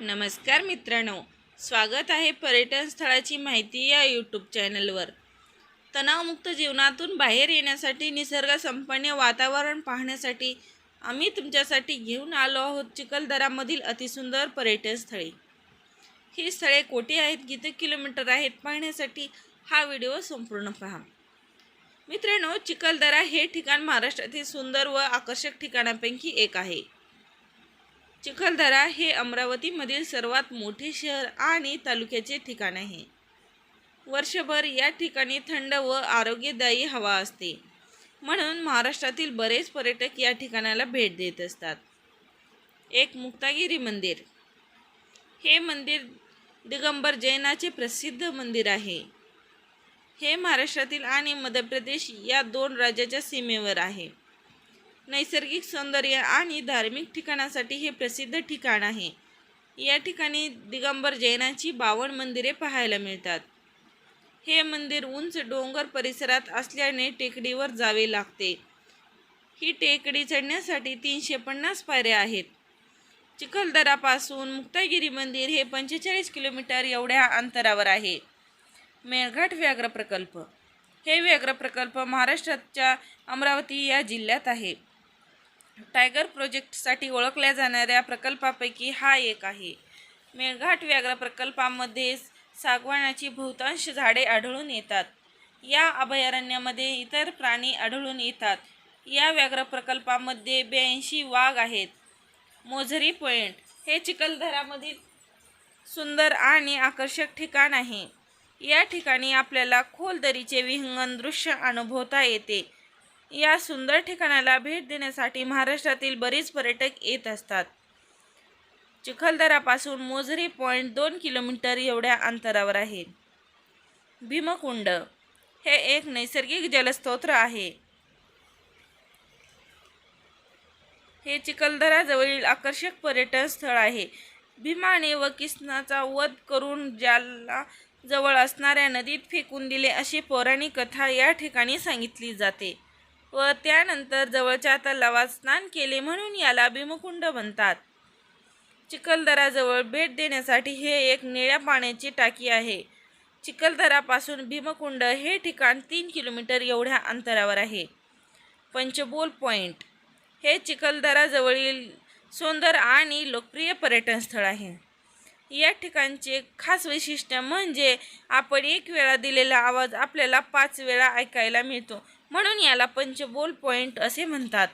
नमस्कार मित्रांनो स्वागत आहे पर्यटन स्थळाची माहिती या यूट्यूब चॅनलवर तणावमुक्त जीवनातून बाहेर येण्यासाठी निसर्गसंपन्न वातावरण पाहण्यासाठी आम्ही तुमच्यासाठी घेऊन आलो आहोत चिखलदरामधील अतिसुंदर पर्यटन स्थळे. ही स्थळे कोठे आहेत किती किलोमीटर आहेत पाहण्यासाठी हा व्हिडिओ संपूर्ण पहा. मित्रांनो चिखलदरा हे ठिकाण महाराष्ट्रातील सुंदर व आकर्षक ठिकाणांपैकी एक आहे. चिखलदरा हे अमरावतीमधील सर्वात मोठे शहर आणि तालुक्याचे ठिकाण आहे. वर्षभर या ठिकाणी थंड व आरोग्यदायी हवा असते. म्हणून महाराष्ट्रातील बरेच पर्यटक या ठिकाणाला भेट देत असतात. एक मुक्तागिरी मंदिर. हे मंदिर दिगंबर जैनाचे प्रसिद्ध मंदिर आहे. हे महाराष्ट्रातील आणि मध्य प्रदेश या दोन राज्याच्या सीमेवर आहे. नैसर्गिक सौंदर्य आणि धार्मिक ठिकाणासाठी हे प्रसिद्ध ठिकाण आहे. या ठिकाणी दिगंबर जैनाची बावन्न मंदिरे पाहायला मिळतात. हे मंदिर उंच डोंगर परिसरात असल्याने टेकडीवर जावे लागते. ही टेकडी चढण्यासाठी तीनशे पन्नास पायऱ्या आहेत. चिखलदरापासून मुक्तागिरी मंदिर हे पंचेचाळीस किलोमीटर एवढ्या अंतरावर आहे. मेळघाट व्याघ्र प्रकल्प. हे व्याघ्र प्रकल्प महाराष्ट्राच्या अमरावती या जिल्ह्यात आहे. टायगर प्रोजेक्टसाठी ओळखल्या जाणाऱ्या प्रकल्पापैकी हा एक आहे. मेळघाट व्याघ्र प्रकल्पामध्ये सागवानाची बहुतांश झाडे आढळून येतात. या अभयारण्यामध्ये इतर प्राणी आढळून येतात. या व्याघ्र प्रकल्पामध्ये ब्याऐंशी वाघ आहेत. मोझरी पॉइंट हे चिखलदरामधील सुंदर आणि आकर्षक ठिकाण आहे. या ठिकाणी आपल्याला खोल दरीचे विहंगन दृश्य अनुभवता येते. या सुंदर ठिकाणाला भेट देण्यासाठी महाराष्ट्रातील बरेच पर्यटक येत असतात. चिखलदरापासून मोझरी पॉईंट दोन किलोमीटर एवढ्या अंतरावर आहे. भीमकुंड हे एक नैसर्गिक जलस्तोत्र आहे. हे चिखलदराजवळील आकर्षक पर्यटन स्थळ आहे. भीमाने व किसनाचा वध करून ज्याला जवळ असणाऱ्या नदीत फेकून दिले अशी पौराणिक कथा या ठिकाणी सांगितली जाते. व त्यानंतर जवळच्या तलावात स्नान केले म्हणून याला भीमकुंड म्हणतात. चिखलदराजवळ भेट देण्यासाठी हे एक निळ्या पाण्याची टाकी आहे. चिखलदरापासून भीमकुंड हे ठिकाण तीन किलोमीटर एवढ्या अंतरावर आहे. पंचबोल पॉईंट हे चिखलदराजवळील सुंदर आणि लोकप्रिय पर्यटन स्थळ आहे. या ठिकाणचे खास वैशिष्ट्य म्हणजे आपण एक वेळा दिलेला आवाज आपल्याला पाच वेळा ऐकायला मिळतो. म्हणून याला पंचबोल पॉईंट असे म्हणतात.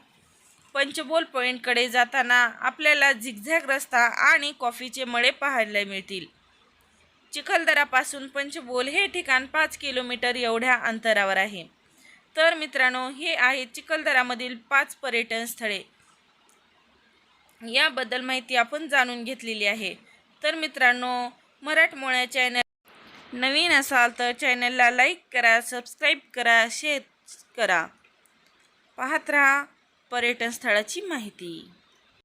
पंचबोल पॉईंटकडे जाताना आपल्याला झिगझॅग रस्ता आणि कॉफीचे मळे पाहायला मिळतील. चिखलदरापासून पंचबोल हे ठिकाण पाच किलोमीटर एवढ्या अंतरावर आहे. तर मित्रांनो हे आहे चिखलदरामधील पाच पर्यटन स्थळे. याबद्दल माहिती आपण जाणून घेतलेली आहे. तर मित्रांनो मराठमोळ्या चॅनल नवीन असाल तर चॅनलला लाईक करा सबस्क्राईब करा शेअर करा. पाहत राहा पर्यटन स्थळाची माहिती.